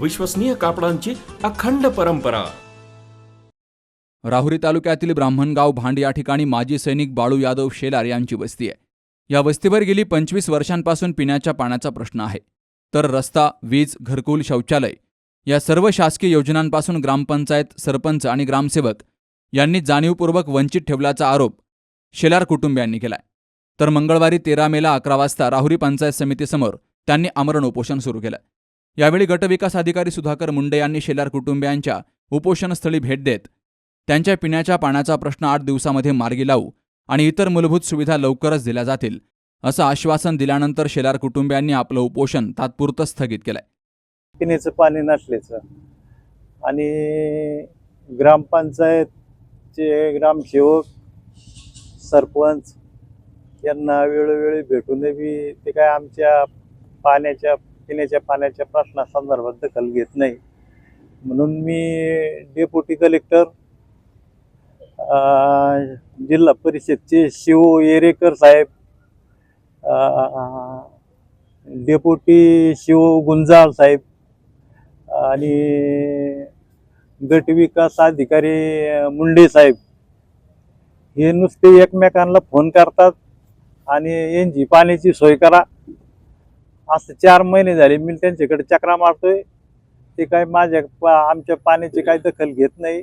विश्वसनीय कापडांची अखंड परंपरा. राहुरी तालुक्यातील ब्राह्मणगाव भांड या ठिकाणी माजी सैनिक बाळू यादव शेलार यांची वस्ती आहे. या वस्तीवर गेली पंचवीस वर्षांपासून पिण्याच्या पाण्याचा प्रश्न आहे. तर रस्ता वीज घरकुल शौचालय या सर्व शासकीय योजनांपासून ग्रामपंचायत सरपंच आणि ग्रामसेवक यांनी जाणीवपूर्वक वंचित ठेवल्याचा आरोप शेलार कुटुंबियांनी केलाय. तर मंगळवारी तेरा मेला अकरा वाजता राहुरी पंचायत समितीसमोर त्यांनी आमरण उपोषण सुरू केलं. यावेळी गटविकास अधिकारी सुधाकर मुंडे यांनी शेलार कुटुंबियांच्या उपोषणस्थळी भेट देत त्यांच्या पिण्याच्या पाण्याचा प्रश्न आठ दिवसामध्ये मार्गी लावू आणि इतर मूलभूत सुविधा लवकरच दिल्या जातील असं आश्वासन दिल्यानंतर शेलार कुटुंबियांनी आपलं उपोषण तात्पुरतं स्थगित केलंय. पिण्याचं पाणी नसल्याचं आणि ग्रामपंचायतचे ग्रामसेवक सरपंच यांना वेळोवेळी भेटून बी ते काय आमच्या पाण्याच्या पिण्याच्या पाण्याच्या प्रश्नासंदर्भात दखल घेत नाही. म्हणून मी डेप्युटी कलेक्टर जिल्हा परिषदचे शिव येरेकर साहेब डेप्युटी शिव गुंजाळ साहेब आणि गट विकास अधिकारी मुंडे साहेब हे नुसते एकमेकांना फोन करतात आणि यांची पाण्याची सोय करा. असं चार महिने झाले मी त्यांच्याकडे चक्रा मारतोय. ते काय माझ्या पा- आमच्या पाण्याची काही दखल घेत नाही.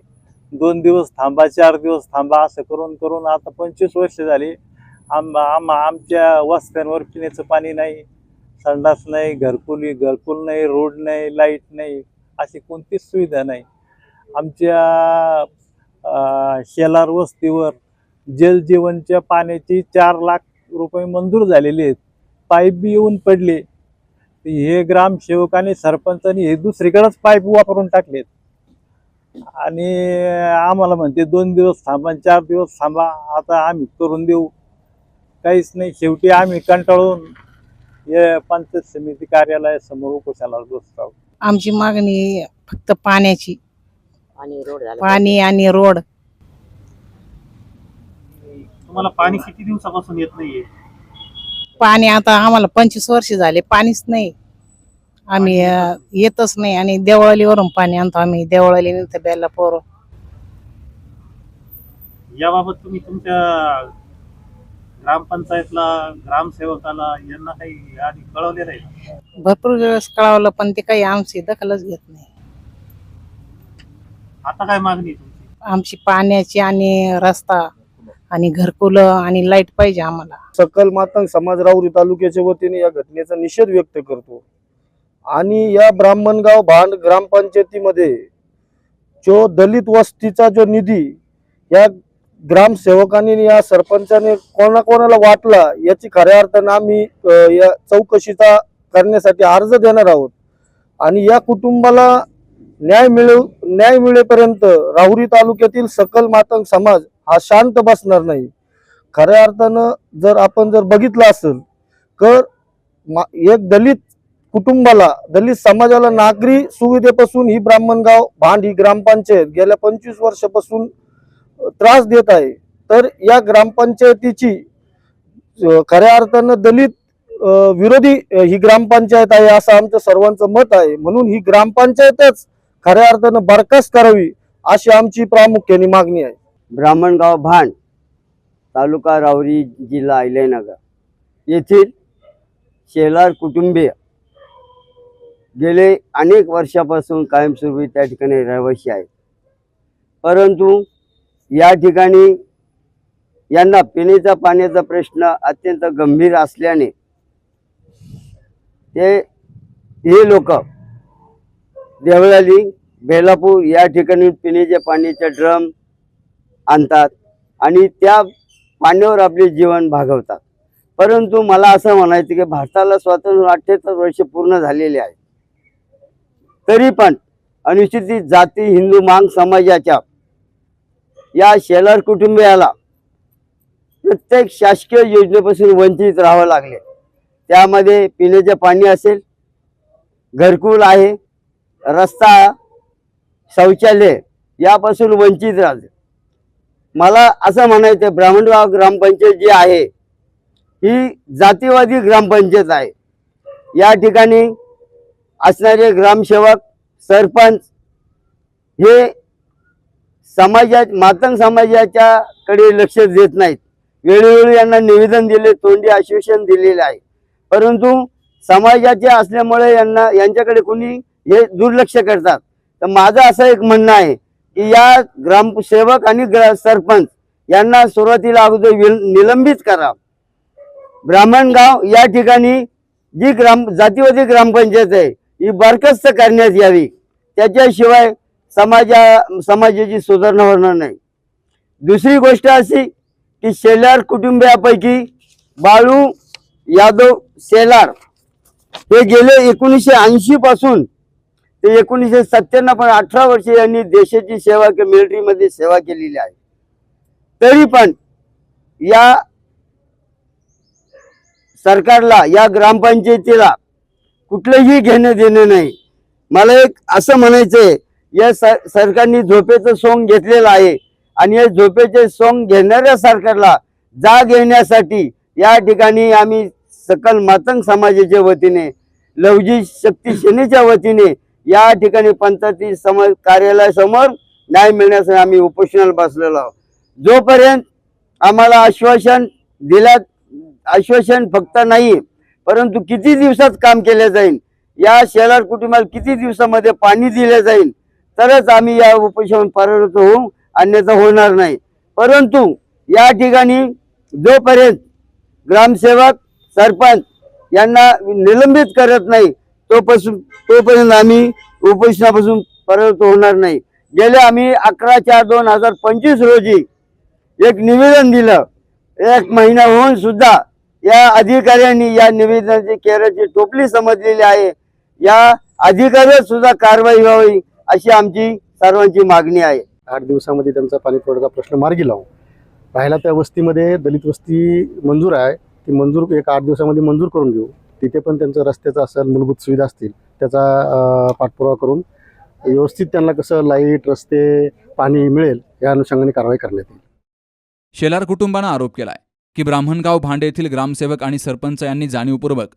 दोन दिवस थांबा चार दिवस थांबा असं करून करून आता पंचवीस वर्ष झाली. आम आम आमच्या वस्त्यांवर पिण्याचं पाणी नाही. संडास नाही घरकुली घरकुल नाही रोड नाही लाइट नाही अशी कोणतीच सुविधा नाही. आमच्या शेलार वस्तीवर जलजीवनच्या पाण्याची चार लाख रुपये मंजूर झालेले आहेत. पाईप बी येऊन पडले. हे ग्रामसेवक आणि सरपंचांनी हे दुसरीकडेच पाईप वापरून टाकलेत. आणि आम्हाला म्हणते दोन दिवस थांबा आणि चार दिवस थांबा आता आम्ही करून देऊ. काहीच नाही शेवटी आम्ही कंटाळून हे पंचायत समिती कार्यालयासमोर उपोषणाला बसतो आहोत. आमची मागणी फक्त पाण्याची. आणि रोड पाणी आणि रोड. तुम्हाला पाणी किती दिवसापासून येत नाहीये? पाणी आता आम्हाला पंचवीस वर्ष झाले पाणीच नाही. आम्ही अं, येतच नाही आणि देवळालीवरून पाणी आणतो आम्ही देवळाली नंतर बेलापूर याबाबत तुम्ही तुमच्या ग्रामपंचायतला ग्रामसेवकाला यांना काही आधी कळवले नाही का? भरपूर वेळेस कळवलं पण ते काही आमची दखलच घेत नाही. आता काय मागणी आहे तुमची? आमची पाण्याची आणि रस्ता आणि घरकुल आणि लाइट पाहिजे आम्हाला. सकल मातंग समाज राऊरी तालुक्याच्या वतीने या घटनेचा निषेध व्यक्त करतो. आणि या ब्राह्मणगाव भांड ग्रामपंचायतीमध्ये जो दलित वस्तीचा जो निधी या ग्रामसेवकांनी या सरपंचाने कोणाकोणाला वाटला याची खऱ्या अर्थानं आम्ही या चौकशीचा करण्यासाठी अर्ज देणार आहोत. आणि या कुटुंबाला न्याय मिळव न्याय मिळेपर्यंत राहुरी तालुक्यातील सकल मातंग समाज हा शांत बसणार नाही. खऱ्या अर्थानं जर आपण जर बघितलं असेल तर मा- एक दलित कुटुंबाला दलित समाजाला नागरी सुविधेपासून ही ब्राह्मणगाव भांड ही ग्रामपंचायत गेल्या पंचवीस वर्षापासून त्रास देत आहे. तर या ग्रामपंचायतीची खऱ्या अर्थानं दलित विरोधी ही ग्रामपंचायत आहे असं आमचं सर्वांचं मत आहे. म्हणून ही ग्रामपंचायतच खऱ्या अर्थानं बरखास्त करावी अशी आमची प्रामुख्याने मागणी आहे. ब्राह्मणगाव भांड तालुका रावरी जिल्हा अहिल्यानगर. येथील शेलार कुटुंबीय गेले अनेक वर्षापासून कायमस्वरूपी त्या ठिकाणी रहिवासी आहेत. परंतु या ठिकाणी यांना पिण्याचा पाण्याचा प्रश्न अत्यंत गंभीर असल्याने ते हे लोक देवळाली बेलापूर या ठिकाणी पिण्याच्या पाण्याचे ड्रम आणतात आणि त्या पाण्यावर आपले जीवन भागवतात. परंतु मला असं म्हणायचं की भारताला स्वातंत्र्य अठ्ठेचाळीस वर्ष पूर्ण झालेले आहे. तरी पण अनुसूचित जाती हिंदू मांग समाजाच्या या शेलार कुटुंबियाला प्रत्येक शासकीय योजनेपासून वंचित राहावं लागले. त्यामध्ये पिण्याचे पाणी असेल घरकुल आहे रस्ता शौचालय यापासून वंचित राहते मला असं म्हणायचं ब्राह्मणगाव ग्रामपंचायत जी आहे ही जातीवादी ग्रामपंचायत आहे. या ठिकाणी असणारे ग्रामसेवक सरपंच हे समाजात मातंग समाजाच्याकडे लक्ष देत नाहीत. वेळोवेळी यांना निवेदन दिले तोंडी आश्वासन दिलेले आहे. परंतु समाजाचे असल्यामुळे यांना यांच्याकडे कुणी हे दुर्लक्ष करतात. तर माझं असं एक म्हणणं आहे की या ग्रामसेवक आणि ग्र सरपंच यांना सुरुवातीला अगोदर विल- निलंबित करा. ब्राह्मणगाव या ठिकाणी जी ग्राम जातीवादी ग्रामपंचायत आहे ही बरखास्त करण्यात यावी. त्याच्याशिवाय समाजा समाजाची सुधारणा होणार नाही. दुसरी गोष्ट अशी की शेलार कुटुंबियापैकी बाळू यादव शेलार हे गेले एकोणीसशे ऐंशी पासून ते एकोणीसशे सत्त्याण्णव पण अठरा वर्षे यांनी देशाची सेवा मिलिटरीमध्ये सेवा केलेली आहे. तरी पण या सरकारला या ग्रामपंचायतीला कुठलंही घेणं देणं नाही. मला एक असं म्हणायचंय या सर सरकारने झोपेचं सोंग घेतलेलं आहे आणि या झोपेचे सोंग घेणाऱ्या सरकारला जाग येण्यासाठी या ठिकाणी आम्ही सकल मातंग समाजाच्या वतीने लवजी शक्ती सेनेच्या वतीने या ठिकाणी पंचायती समाज कार्यालयासमोर न्याय मिळण्यासाठी आम्ही उपोषणाला बसलेलो आहोत. जोपर्यंत आम्हाला आश्वासन दिल्यात आश्वासन फक्त नाही परंतु किती दिवसात काम केले जाईल या शेलार कुटुंबाला किती दिवसामध्ये पाणी दिले जाईल तरच आम्ही या उपोषण पारवत होऊ अन्यथा होणार नाही. परंतु या ठिकाणी जोपर्यंत ग्रामसेवक सरपंच यांना निलंबित करत नाही तोपासून तोपर्यंत आम्ही उपोषणापासून परत होणार नाही. गेले आम्ही अकरा चार दोन हजार पंचवीस रोजी एक निवेदन दिलं. एक महिना होऊन सुद्धा या अधिकाऱ्यांनी या निवेदनाची केरळची टोपली समजलेली आहे. या अधिकाऱ्यावर सुद्धा कारवाई व्हावी अशी आमची सर्वांची मागणी आहे. आठ दिवसामध्ये त्यांचा पाणी पुरवठा प्रश्न मार्गी लावू राहिला त्या वस्तीमध्ये दलित वस्ती मंजूर आहे. ती मंजूर एक आठ दिवसामध्ये मंजूर करून घेऊ तिथे पण त्यांचं रस्त्याचं असेल मूलभूत सुविधा असतील त्याचा पाठपुरावा करून व्यवस्थित त्यांना कसं लाइट रस्ते पाणी मिळेल या अनुषंगाने कारवाई करण्यात येईल. शेलार कुटुंबानं आरोप केलाय की ब्राह्मणगाव भांडे येथील ग्रामसेवक आणि सरपंच यांनी जाणीवपूर्वक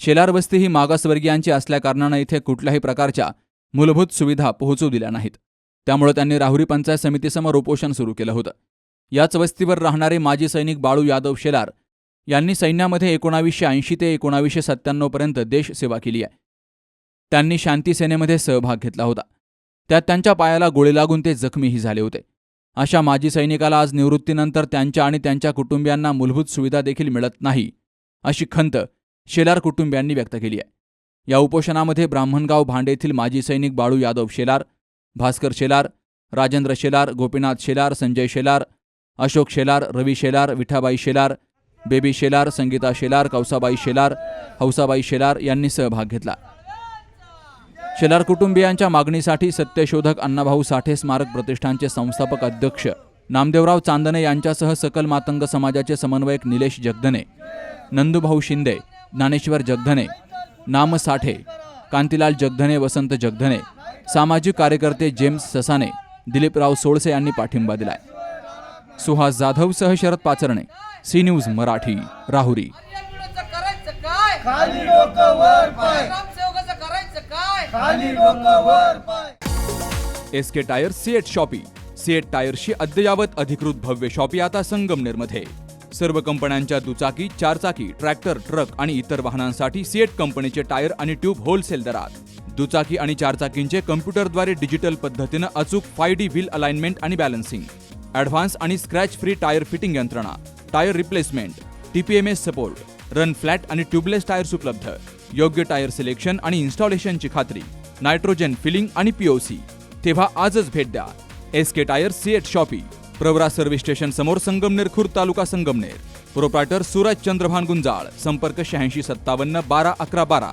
शेलार वस्ती ही मागासवर्गीयांची असल्याकारणानं इथे कुठल्याही प्रकारच्या मूलभूत सुविधा पोहोचू दिल्या नाहीत. त्यामुळे त्यांनी राहुरी पंचायत समितीसमोर उपोषण सुरू केलं होतं. याच वस्तीवर राहणारे माजी सैनिक बाळू यादव शेलार यांनी सैन्यामध्ये एकोणावीसशे ऐंशी ते एकोणावीसशे सत्त्याण्णवपर्यंत देश सेवा केली आहे. त्यांनी शांती सेनेमध्ये सहभाग घेतला होता. त्यात त्यांच्या पायाला गोळी लागून ते जखमीही झाले होते. अशा माजी सैनिकाला आज निवृत्तीनंतर त्यांच्या आणि त्यांच्या कुटुंबियांना मूलभूत सुविधा देखील मिळत नाही अशी खंत शेलार कुटुंबियांनी व्यक्त केली आहे. या उपोषणामध्ये ब्राह्मणगाव भांडे येथील माजी सैनिक बाळू यादव शेलार भास्कर शेलार राजेंद्र शेलार गोपीनाथ शेलार संजय शेलार अशोक शेलार रवी शेलार विठाबाई शेलार बेबी शेलार संगीता शेलार कौसाबाई शेलार हौसाबाई शेलार यांनी सहभाग घेतला. शेलार कुटुंबियांच्या मागणीसाठी सत्यशोधक अण्णाभाऊ साठे स्मारक प्रतिष्ठानचे संस्थापक अध्यक्ष नामदेवराव चांदणे यांच्यासह सकल मातंग समाजाचे समन्वयक निलेश जगदने नंदूभाऊ शिंदे ज्ञानेश्वर जगधने नाम साठे कांतीलाल जगधने वसंत जगधने सामाजिक कार्यकर्ते जेम्स ससाने दिलीपराव सोळसे यांनी पाठिंबा दिलाय. Suhas जाधवसह Sharad Pacharne C news Marathi Rahuri. S K tyre CEAT shoppe. CEAT टायरशी अद्ययावत अधिकृत भव्य शॉपी आता संगमनेरमध्ये. सर्व कंपन्यांच्या दुचाकी चारचाकी ट्रॅक्टर ट्रक आणि इतर वाहनांसाठी सीएट कंपनीचे टायर आणि ट्यूब होलसेल दरात. दुचाकी आणि चारचाकींचे कम्प्युटरद्वारे डिजिटल पद्धतीनं अचूक फाय डी व्हील अलाइनमेंट आणि बॅलन्सिंग ॲडव्हान्स आणि स्क्रॅच फ्री टायर फिटिंग यंत्रणा tyre replacement TPMS support run flat आणि ट्यूबलेस टायर्स उपलब्ध. योग्य टायर सिलेक्शन आणि इन्स्टॉलेशनची खात्री. नायट्रोजन फिलिंग आणि पीओसी तेव्हा आजच भेट द्या. S K tyre CEAT shoppe. Pravara service station समोर संगमनेर खुर्द तालुका संगमनेर. प्रोप्रायटर सूरज चंद्रभान गुंजाळ संपर्क शहाऐंशी सत्तावन्न बारा अकरा बारा.